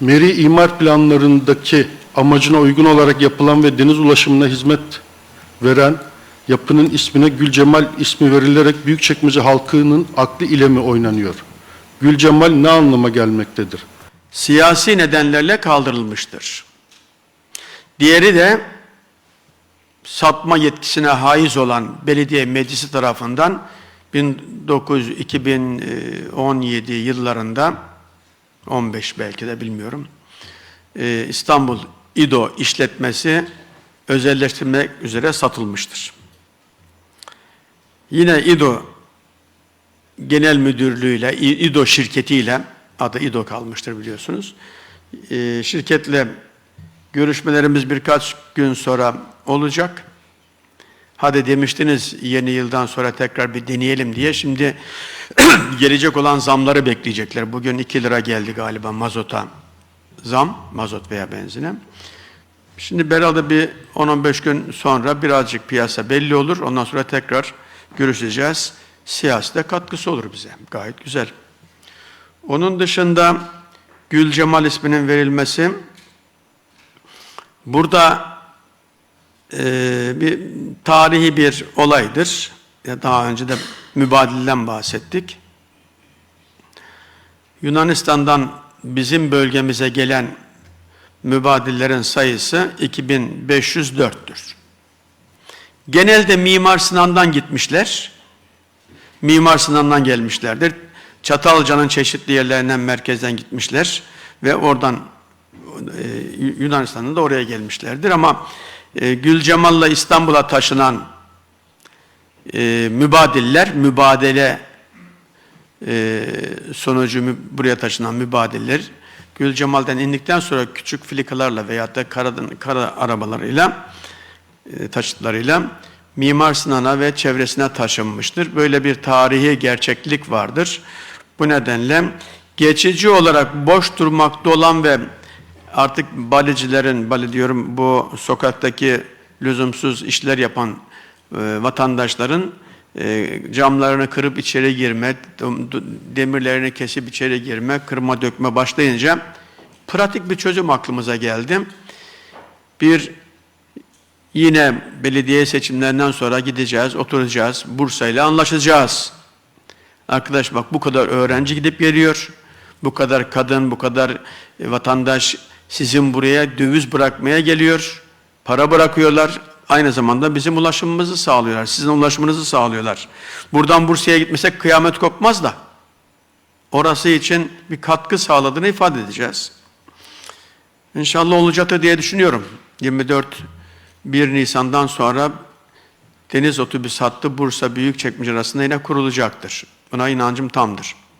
Meri imar planlarındaki amacına uygun olarak yapılan ve deniz ulaşımına hizmet veren yapının ismine Gülcemal ismi verilerek Büyükçekmece halkının aklı ile mi oynanıyor? Gülcemal ne anlama gelmektedir? siyasi nedenlerle kaldırılmıştır. Diğeri de satma yetkisine haiz olan belediye meclisi tarafından 1900 2017 yıllarında 15 belki de bilmiyorum. e, İstanbul İDO işletmesi özelleştirmek üzere satılmıştır. Yine İDO Genel Müdürlüğüyle, İ- İDO şirketiyle, adı İDO kalmıştır biliyorsunuz. Ee, şirketle görüşmelerimiz birkaç gün sonra olacak. Hadi demiştiniz yeni yıldan sonra tekrar bir deneyelim diye. Şimdi gelecek olan zamları bekleyecekler. Bugün 2 lira geldi galiba mazota zam, mazot veya benzine. Şimdi herhalde bir 10-15 gün sonra birazcık piyasa belli olur. Ondan sonra tekrar görüşeceğiz. Siyasete katkısı olur bize. Gayet güzel. Onun dışında Gül Cemal isminin verilmesi burada eee, bir tarihi bir olaydır. Daha önce de mübadilden bahsettik. Yunanistan'dan bizim bölgemize gelen mübadillerin sayısı 2504'tür. Genelde Mimar Sinan'dan gitmişler. Mimar Sinan'dan gelmişlerdir. Çatalca'nın çeşitli yerlerinden merkezden gitmişler ve oradan e, Yunanistan'ın da oraya gelmişlerdir ama e, Gülcemal'la İstanbul'a taşınan e, mübadiller, mübadele e, sonucu buraya taşınan mübadiller Gülcemal'den indikten sonra küçük filikalarla veyahut da kara, kara arabalarıyla e, taşıtlarıyla Mimar Sinan'a ve çevresine taşınmıştır. Böyle bir tarihi gerçeklik vardır. Bu nedenle geçici olarak boş durmakta olan ve artık balecilerin, bale diyorum bu sokaktaki lüzumsuz işler yapan e, vatandaşların e, camlarını kırıp içeri girme, demirlerini kesip içeri girme, kırma dökme başlayınca pratik bir çözüm aklımıza geldi. Bir Yine belediye seçimlerinden sonra gideceğiz, oturacağız, Bursa ile anlaşacağız. Arkadaş bak bu kadar öğrenci gidip geliyor, bu kadar kadın, bu kadar e, vatandaş sizin buraya döviz bırakmaya geliyor, para bırakıyorlar, aynı zamanda bizim ulaşımımızı sağlıyorlar, sizin ulaşımınızı sağlıyorlar. Buradan Bursa'ya gitmesek kıyamet kopmaz da, orası için bir katkı sağladığını ifade edeceğiz. İnşallah olacaktır diye düşünüyorum. 24 1 Nisan'dan sonra deniz otobüs hattı Bursa Büyükçekmece arasında yine kurulacaktır. Buna inancım tamdır.